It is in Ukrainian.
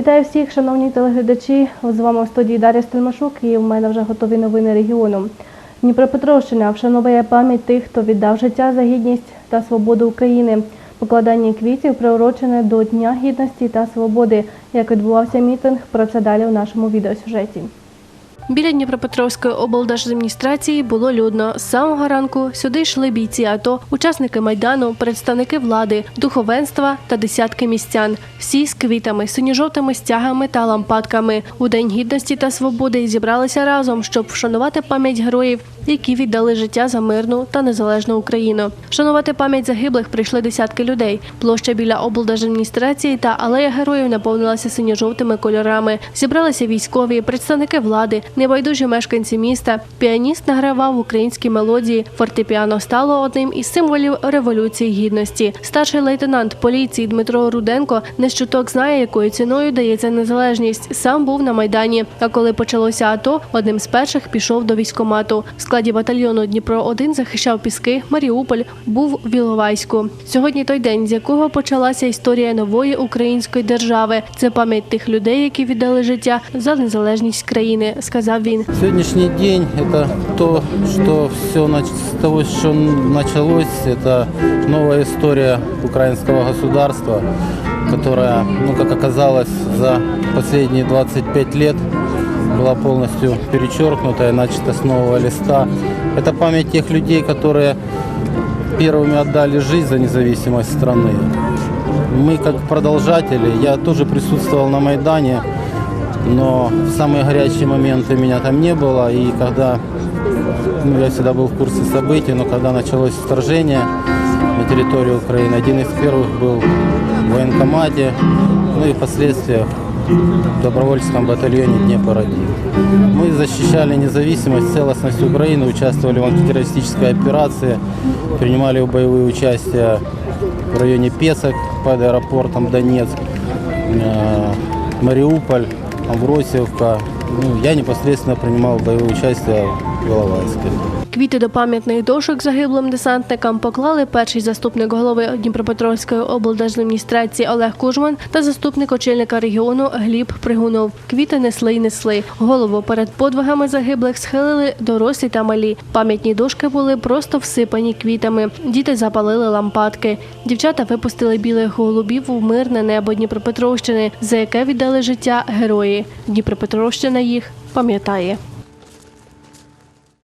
Вітаю всіх, шановні телеглядачі. З вами в студії Дар'я Стельмашук і в мене вже готові новини регіону. Дніпропетровщина вшановує пам'ять тих, хто віддав життя за гідність та свободу України. Покладання квітів приурочене до Дня гідності та свободи. Як відбувався мітинг, про це далі у нашому відеосюжеті. Біля Дніпропетровської облдержадміністрації було людно. З самого ранку сюди йшли бійці АТО, учасники майдану, представники влади, духовенства та десятки містян. Всі з квітами, синьо-жовтими стягами та лампадками. У День гідності та свободи зібралися разом, щоб вшанувати пам'ять героїв, які віддали життя за мирну та незалежну Україну. Вшанувати пам'ять загиблих прийшли десятки людей. Площа біля облдержадміністрації та алея героїв наповнилася синьо-жовтими кольорами. Зібралися військові, представники влади, небайдужі мешканці міста. Піаніст награвав українські мелодії. Фортепіано стало одним із символів революції гідності. Старший лейтенант поліції Дмитро Руденко не з чуток знає, якою ціною дається незалежність. Сам був на майдані. А коли почалося АТО, одним з перших пішов до військомату. Складі батальйону Дніпро 1 захищав піски. Маріуполь був в Іловайську. Сьогодні той день, з якого почалася історія нової української держави. Це пам'ять тих людей, які віддали життя за незалежність країни, сказав він. Сегодняшний день – это то, что все с того, что началось, это новая история украинского государства, которая, ну, как оказалось, за последние 25 лет была полностью перечеркнута и начата с нового листа. Это память тех людей, которые первыми отдали жизнь за независимость страны. Мы как продолжатели, я тоже присутствовал на Майдане, но в самые горячие моменты меня там не было. И когда ну, я всегда был в курсе событий, но когда началось вторжение на территорию Украины, один из первых был в военкомате, ну и впоследствии в добровольческом батальоне Днепр-1. Мы защищали независимость, целостность Украины, участвовали в антитеррористической операции, принимали боевые участия в районе Песок под аэропортом Донецк, э, Мариуполь, Амвросиевка. Ну, я непосредственно принимал боевое участие в Иловайске. Квіти до пам'ятних дошок загиблим десантникам поклали перший заступник голови Дніпропетровської облдержадміністрації Олег Кужман та заступник очільника регіону Гліб Пригунов. Квіти несли й несли. Голову перед подвигами загиблих схилили дорослі та малі. Пам'ятні дошки були просто всипані квітами. Діти запалили лампадки. Дівчата випустили білих голубів у мирне небо Дніпропетровщини, за яке віддали життя герої. Дніпропетровщина їх пам'ятає.